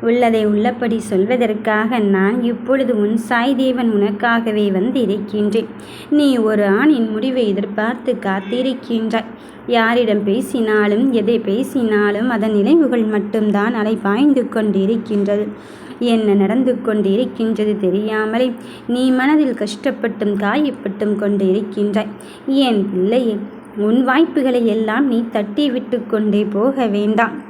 உள்ளதை உள்ளபடி சொல்வதற்காக நான் இப்பொழுது உன் சாய் தேவன் உனக்காகவே வந்திருக்கின்றேன். நீ ஒரு ஆணின் முடிவை எதிர்பார்த்து காத்திருக்கின்றாய். யாரிடம் பேசினாலும் எதை பேசினாலும் அதன் நினைவுகள் மட்டும்தான் அலை பாய்ந்து கொண்டிருக்கின்றது. என்ன நடந்து கொண்டிருக்கின்றது தெரியாமலே நீ மனதில் கஷ்டப்பட்டும் காயப்பட்டும் கொண்டு இருக்கின்றாய் என் பிள்ளையே உன் வாய்ப்புகளை எல்லாம் நீ தட்டி விட்டு கொண்டே போக வேண்டாம்.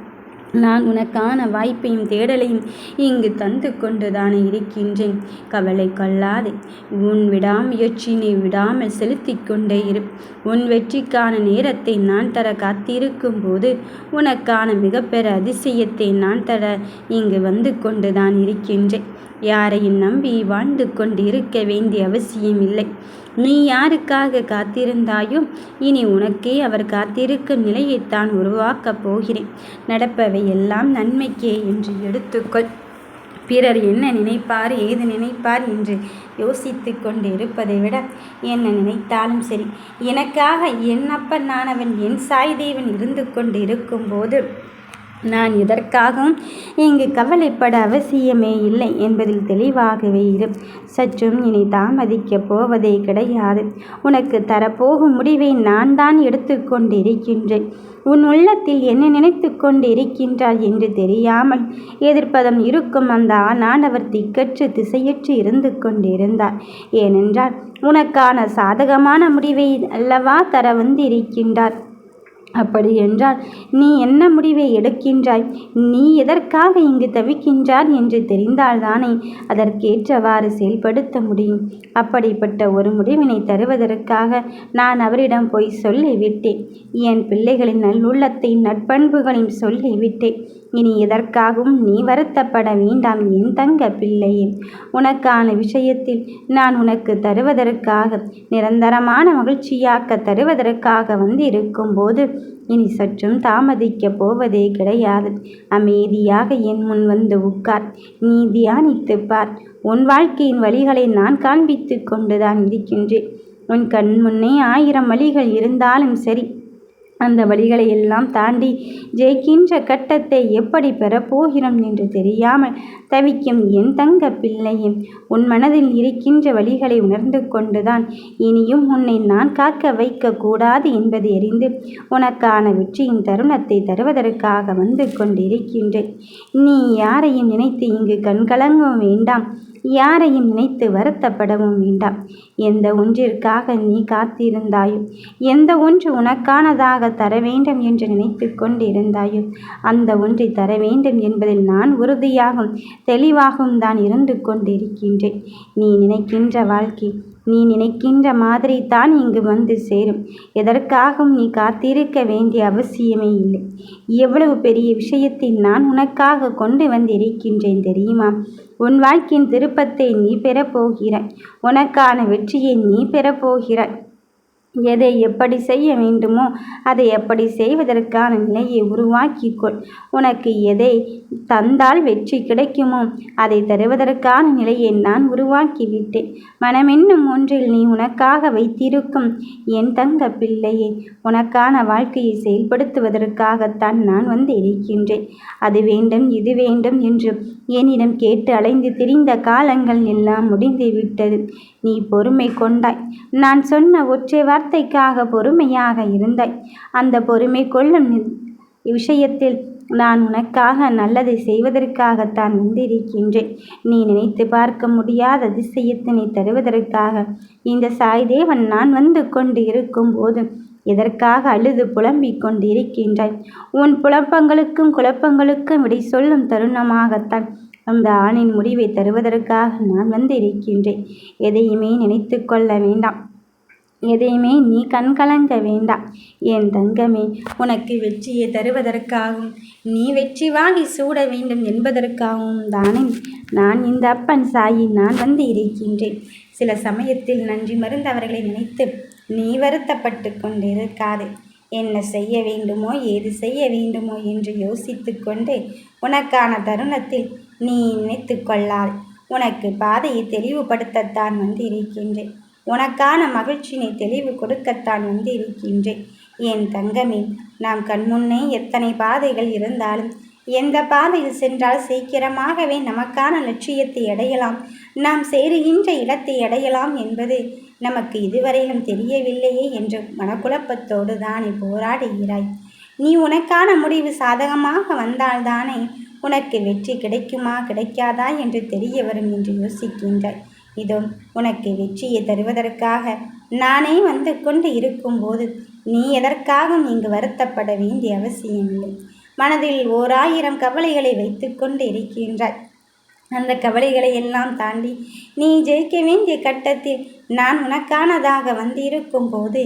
நான் உனக்கான வாய்ப்பையும் தேடலையும் இங்கு தந்து கொண்டுதானே இருக்கின்றேன். கவலை கொள்ளாதே. உன் விடாமுயற்சியினை விடாமல் செலுத்தி கொண்டே இரு. உன் வெற்றிக்கான நேரத்தை நான் தர காத்திருக்கும் போது உனக்கான மிகப்பெற அதிசயத்தை நான் தர இங்கு வந்து கொண்டுதான் இருக்கின்றேன். யாரையும் நம்பி வாழ்ந்து கொண்டு இருக்க வேண்டிய அவசியம் இல்லை நீ யாருக்காக காத்திருந்தாயோ? இனி உனக்கே அவர் காத்திருக்கும் நிலையைத்தான் உருவாக்கப் போகிறேன். நடப்பவை எல்லாம் நன்மைக்கே என்று எடுத்துக்கொள். பிறர் என்ன நினைப்பார் ஏது நினைப்பார் என்று யோசித்து கொண்டு இருப்பதை விட என்ன நினைத்தாலும் சரி. எனக்காக என் அப்பனானவன் என் சாய் தேவன் இருந்து கொண்டு இருக்கும்போது நான் எதற்காகவும் இங்கு கவலைப்பட அவசியமே இல்லை என்பதில் தெளிவாகவே இரு. சற்றும் இனி தாமதிக்கப் போவதே கிடையாது. உனக்கு தரப்போகும் முடிவை நான் தான் எடுத்துக்கொண்டிருக்கின்றேன் உன் உள்ளத்தில் என்ன நினைத்து கொண்டிருக்கின்றாய் என்று தெரியாமல் எதிர்ப்பதம் இருக்கும் அந்த ஆணானவர் திக்கற்று திசையற்று இருந்து கொண்டிருந்தார். ஏனென்றால் உனக்கான சாதகமான முடிவை அல்லவா தர வந்திருக்கின்றார். அப்படி என்றால் நீ என்ன முடிவை எடுக்கின்றாய்? நீ எதற்காக இங்கு தவிக்கின்றார் என்று தெரிந்தால்தானே அதற்கேற்றவாறு செயல்படுத்த முடியும். அப்படிப்பட்ட ஒரு முடிவினை தருவதற்காக நான் அவரிடம் போய் சொல்லிவிட்டேன். என் பிள்ளைகளின் நல்லுள்ளத்தை நட்பண்புகளையும் சொல்லிவிட்டேன். இனி எதற்காகவும் நீ வருத்தப்பட வேண்டாம் என் தங்க பிள்ளையே உனக்கான விஷயத்தில் நான் உனக்கு தருவதற்காக நிரந்தரமான மகிழ்ச்சியாக்க தருவதற்காக வந்து இருக்கும்போது இனி சற்றும் தாமதிக்கப் போவதே கிடையாது. அமைதியாக என் முன் வந்து உட்கார். நீ தியானித்து பார். உன் வாழ்க்கையின் வழிகளை நான் காண்பித்து கொண்டுதான் இருக்கின்றேன். உன் கண் முன்னே ஆயிரம் வழிகள் இருந்தாலும் சரி அந்த வழிகளை எல்லாம் தாண்டி ஜெயிக்கின்ற கட்டத்தை எப்படி பெறப்போகிறோம் என்று தெரியாமல் தவிக்கும் என் தங்க பிள்ளையும் உன் மனதில் இருக்கின்ற வழிகளை உணர்ந்து கொண்டுதான் இனியும் உன்னை நான் காக்க வைக்க கூடாது என்பதை அறிந்து உனக்கான வெற்றியின் தருணத்தை தருவதற்காக வந்து கொண்டிருக்கின்றேன். நீ யாரையும் நினைத்து இங்கு கண்கலங்கவும் வேண்டாம். யாரையும் நினைத்து வருத்தப்படவும் வேண்டாம். எந்த ஒன்றிற்காக நீ காத்திருந்தாயோ எந்த ஒன்று உனக்கானதாக தர வேண்டும் என்று நினைத்து கொண்டிருந்தாயோ அந்த ஒன்றை தர வேண்டும் என்பதில் நான் உறுதியாகவும் தெளிவாகவும் தான் இருந்து கொண்டிருக்கின்றேன். நீ நினைக்கின்ற வாழ்க்கை நீ நினைக்கின்ற மாதிரி தான் இங்கு வந்து சேரும். எதற்காகவும் நீ காத்திருக்க வேண்டிய அவசியமே இல்லை. எவ்வளவு பெரிய விஷயத்தை நான் உனக்காக கொண்டு வந்திருக்கின்றேன் தெரியுமா? உன் வாழ்க்கையின் திருப்பத்தை நீ பெறப்போகிறாய் உனக்கான வெற்றியை நீ பெறப்போகிறாய் எதை எப்படி செய்ய வேண்டுமோ அதை எப்படி செய்வதற்கான நிலையை உருவாக்கிக்கொள். உனக்கு எதை தந்தால் வெற்றி கிடைக்குமோ அதை தருவதற்கான நிலையை நான் உருவாக்கிவிட்டேன். மனமென்னும் ஒன்றில் நீ உனக்காக வைத்திருக்கும் என் தங்க பிள்ளையை உனக்கான வாழ்க்கையை செயல்படுத்துவதற்காகத்தான் நான் வந்து இருக்கின்றேன். அது வேண்டும் இது வேண்டும் என்று என்னிடம் கேட்டு அலைந்து திரிந்த காலங்கள் எல்லாம் முடிந்து விட்டது நீ பொறுமை கொண்டாய். நான் சொன்ன ஒற்றை வார்த்தைக்காக பொறுமையாக இருந்தாய். அந்த பொறுமை கொள்ளும் விஷயத்தில் நான் உனக்காக நல்லதை செய்வதற்காகத்தான் வந்திருக்கின்றேன். நீ நினைத்து பார்க்க முடியாத அதிசயத்தினை தருவதற்காக இந்த சாய்தேவன் நான் வந்து கொண்டு இருக்கும் போது எதற்காக அழுது புலம்பிக் கொண்டிருக்கின்றாய்? உன் புலப்பங்களுக்கும் குழப்பங்களுக்கும் விடை சொல்லும் தருணமாகத்தான் அந்த ஆணின் முடிவை தருவதற்காக நான் வந்து இருக்கின்றேன் எதையுமே நினைத்து கொள்ள வேண்டாம். எதையுமே நீ கண்கலங்க வேண்டாம். என் தங்கமே உனக்கு வெற்றியை தருவதற்காகவும் நீ வெற்றி வாங்கி சூட வேண்டும் என்பதற்காகவும் தானே நான் இந்த அப்பன் சாயி நான் வந்து இருக்கின்றேன் சில சமயத்தில் நன்றி மருந்தவர்களை நினைத்து நீ வருத்தப்பட்டு கொண்டிருக்காதே. என்ன செய்ய வேண்டுமோ ஏது செய்ய வேண்டுமோ என்று யோசித்து கொண்டு உனக்கான தருணத்தில் நீ நினைத்து கொள்ளாள் உனக்கு பாதையை தெளிவுபடுத்தத்தான் வந்து இருக்கின்றேன் உனக்கான மகிழ்ச்சியினை தெளிவு கொடுக்கத்தான் வந்து இருக்கின்றேன் என் தங்கமே நாம் கண்முன்னே எத்தனை பாதைகள் இருந்தாலும் எந்த பாதையில் சென்றால் சீக்கிரமாகவே நமக்கான லட்சியத்தை அடையலாம். நாம் சேருகின்ற இடத்தை அடையலாம் என்பது நமக்கு இதுவரையிலும் தெரியவில்லையே என்ற மனக்குழப்பத்தோடு தானே போராடுகிறாய். நீ உனக்கான முடிவு சாதகமாக வந்தால்தானே உனக்கு வெற்றி கிடைக்குமா கிடைக்காதா என்று தெரிய வரும் என்று யோசிக்கின்றாய். இதோ உனக்கு வெற்றியை தருவதற்காக நானே வந்து கொண்டு இருக்கும்போது நீ எதற்காகவும் இங்கு வருத்தப்பட வேண்டிய அவசியமில்லை. மனதில் ஓர் ஆயிரம் கவலைகளை வைத்துக்கொண்டு இருக்கின்றாய். அந்த கவலைகளை எல்லாம் தாண்டி நீ ஜெயிக்க வேண்டிய கட்டத்தில் நான் உனக்கானதாக வந்திருக்கும் போது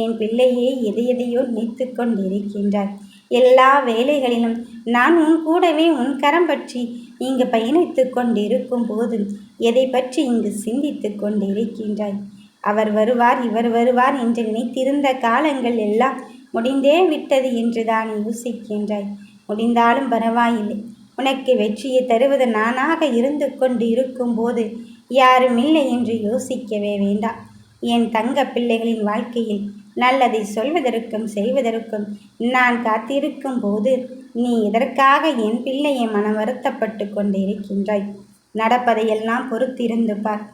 என் பிள்ளையே எதையெதையோ நினைத்து கொண்டிருக்கின்றாய். எல்லா வேலைகளிலும் நான் உன் கூடவே உன் கரம் பற்றி இங்கு பயணித்து கொண்டிருக்கும் போது எதை பற்றி இங்கு சிந்தித்து கொண்டிருக்கின்றாய்? அவர் வருவார் இவர் வருவார் என்று நினைத்திருந்த காலங்கள் எல்லாம் முடிந்தே விட்டது என்று தான் யோசிக்கின்றாய். முடிந்தாலும் பரவாயில்லை. உனக்கு வெற்றியை தருவது நானாக இருந்து கொண்டு இருக்கும்போது யாரும் இல்லை என்று யோசிக்கவே வேண்டாம். என் தங்க பிள்ளைகளின் வாழ்க்கையில் நல்லதை சொல்வதற்கும் செய்வதற்கும் நான் காத்திருக்கும் போது நீ எதற்காக என் பிள்ளையை மனம் வருத்தப்பட்டு கொண்டு இருக்கின்றாய் நடப்பதையெல்லாம் பொறுத்திருந்து பார்.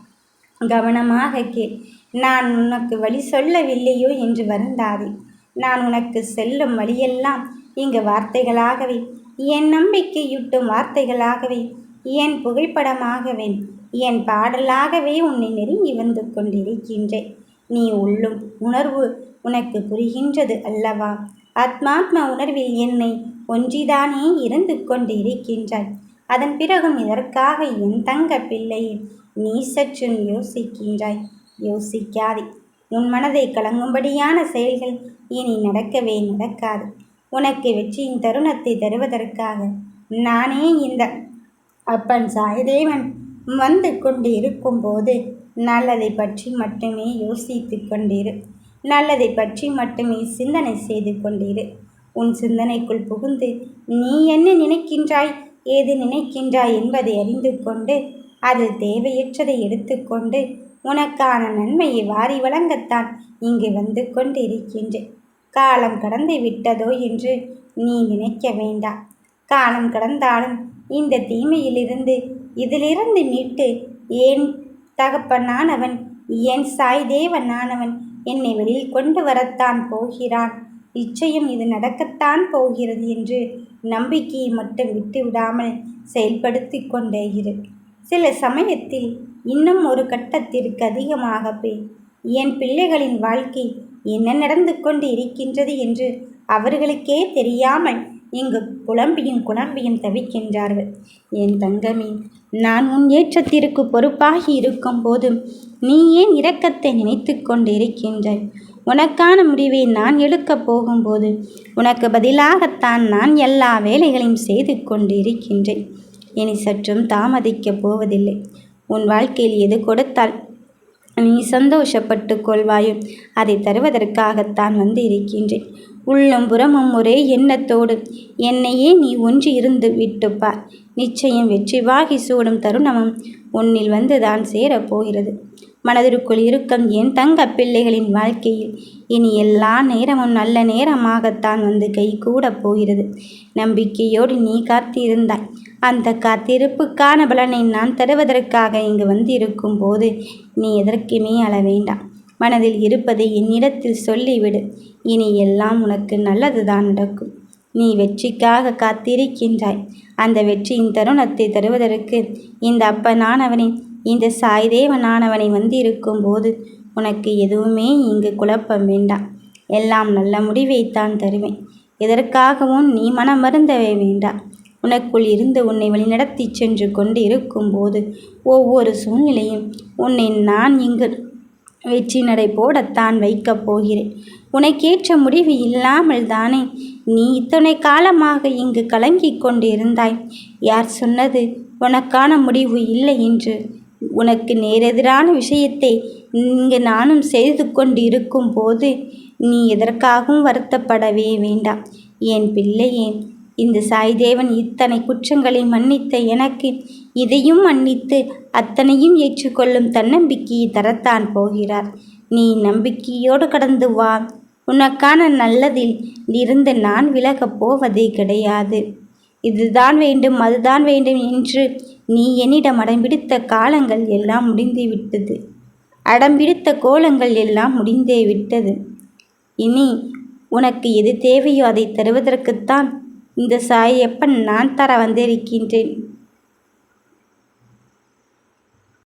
கவனமாக கேள். நான் உனக்கு வழி சொல்லவில்லையோ என்று வருந்தாதே. நான் உனக்கு செல்லும் வழியெல்லாம் இங்கு வார்த்தைகளாகவே என் நம்பிக்கையூட்டும் வார்த்தைகளாகவே என் புகைப்படமாகவே என் பாடலாகவே உன்னை நெருங்கி வந்து கொண்டிருக்கின்றேன். நீ உள்ளும் உணர்வு உனக்கு புரிகின்றது அல்லவா? ஆத்மாத்ம உணர்வில் என்னை ஒன்றிதானே இருந்து கொண்டு இருக்கின்றாய் அதன் பிறகும் இதற்காக என் தங்க பிள்ளையை நீ சற்றும் யோசிக்கின்றாய். யோசிக்காதே. உன் மனதை கலங்கும்படியான செயல்கள் இனி நடக்கவே நடக்காது. உனக்கு வெற்றியின் தருணத்தை தருவதற்காக நானே இந்த அப்பன் சாய்தேவன் வந்து கொண்டு இருக்கும்போது நல்லதை பற்றி மட்டுமே யோசித்து கொண்டிரு. நல்லதை பற்றி மட்டுமே சிந்தனை செய்து கொண்டிரு. உன் சிந்தனைக்குள் புகுந்து நீ என்ன நினைக்கின்றாய்? ஏது நினைக்கின்றாய் என்பதை அறிந்து கொண்டு அது தேவையற்றதை எடுத்துக்கொண்டு உனக்கான நன்மையை வாரி வழங்கத்தான் இங்கு வந்து கொண்டு இருக்கின்றேன் காலம் கடந்து விட்டதோ என்று நீ நினைக்க வேண்டாம். காலம் கடந்தாலும் இந்த தீமையிலிருந்து இதிலிருந்து மீட்டு ஏன் தகப்பனானவன் என் சாய் தேவனானவன் என்னை வெளியில் கொண்டு வரத்தான் போகிறான்? நிச்சயம் இது நடக்கத்தான் போகிறது என்று நம்பிக்கையை மட்டும் விட்டு விடாமல் செயல்படுத்தி கொண்டே இரு. சில சமயத்தில் இன்னும் ஒரு கட்டத்திற்கு அதிகமாகவே என் பிள்ளைகளின் வாழ்க்கை என்ன நடந்து கொண்டு இருக்கின்றது என்று அவர்களுக்கே தெரியாமல் இங்கு குழம்பியும் குழம்பியும் தவிக்கின்றார்கள். என் தங்கமே நான் உன் ஏற்றத்திற்கு பொறுப்பாகி இருக்கும் போதும் நீ ஏன் இரக்கத்தை நினைத்து கொண்டிருக்கின்றாய்? உனக்கான முடிவை நான் எடுக்கப் போகும்போது உனக்கு பதிலாகத்தான் நான் எல்லா வேலைகளையும் செய்து கொண்டு இருக்கின்றேன் இனி சற்றும் தாமதிக்கப் போவதில்லை. உன் வாழ்க்கையில் எது கொடுத்தால் நீ சந்தோஷப்பட்டு கொள்வாயும் அதை தருவதற்காகத்தான் வந்து இருக்கின்றேன் உள்ளம் புறமும் ஒரே எண்ணத்தோடு. என்னையே நீ ஒன்று இருந்து விட்டுப்பார் நிச்சயம் வெற்றி வாகி சூடும் தருணமும் உன்னில் வந்துதான் சேரப்போகிறது மனதிற்குள் இருக்கும் என் தங்க பிள்ளைகளின் வாழ்க்கையில். இனி எல்லா நேரமும் நல்ல நேரமாகத்தான் வந்து கை கூட போகிறது. நம்பிக்கையோடு நீ காத்திருந்தாய். அந்த காத்திருப்புக்கான பலனை நான் தருவதற்காக இங்கு வந்திருக்கும் போது நீ எதற்குமே அள வேண்டாம். மனதில் இருப்பதை என்னிடத்தில் சொல்லிவிடு. இனி எல்லாம் உனக்கு நல்லதுதான் நடக்கும். நீ வெற்றிக்காக காத்திருக்கின்றாய். அந்த வெற்றியின் தருணத்தை தருவதற்கு இந்த அப்பனானவனை இந்த சாய்தேவனானவனை வந்திருக்கும் போது உனக்கு எதுவுமே இங்கு குழப்பம் வேண்டாம். எல்லாம் நல்ல முடிவைத்தான் தருவேன். எதற்காகவும் நீ மனம் மருந்தவே வேண்டாம். உனக்குள் இருந்து உன்னை வழிநடத்தி சென்று கொண்டு இருக்கும்போது ஒவ்வொரு சூழ்நிலையும் உன்னை நான் இங்கு வெற்றி நடை போடத்தான் வைக்கப் போகிறேன். உனக்கேற்ற முடிவு இல்லாமல் தானே? நீ இத்தனை காலமாக இங்கு கலங்கிக் கொண்டிருந்தாய். யார் சொன்னது? உனக்கான முடிவு இல்லை என்று. உனக்கு நேரெதிரான விஷயத்தை இங்கு நானும் செய்து கொண்டு இருக்கும் போது நீ எதற்காகவும் வருத்தப்படவே வேண்டாம். என் பிள்ளையே இந்த சாய்தேவன் இத்தனை குற்றங்களை மன்னித்த எனக்கு இதையும் மன்னித்து அத்தனையும் ஏற்றுக்கொள்ளும் தன்னம்பிக்கையை தரத்தான் போகிறார். நீ நம்பிக்கையோடு கடந்து வா. உனக்கான நல்லதில் இருந்து நான் விலகப் போவதே கிடையாது. இதுதான் வேண்டும் அதுதான் வேண்டும் என்று நீ என்னிடம் அடம்பிடித்த காலங்கள் எல்லாம் முடிந்து விட்டது. அடம்பிடித்த கோலங்கள் எல்லாம் முடிந்தே விட்டது. இனி உனக்கு எது தேவையோ அதை தருவதற்குத்தான் இந்த சாயப்பன் நான் தர வந்திருக்கின்றேன்.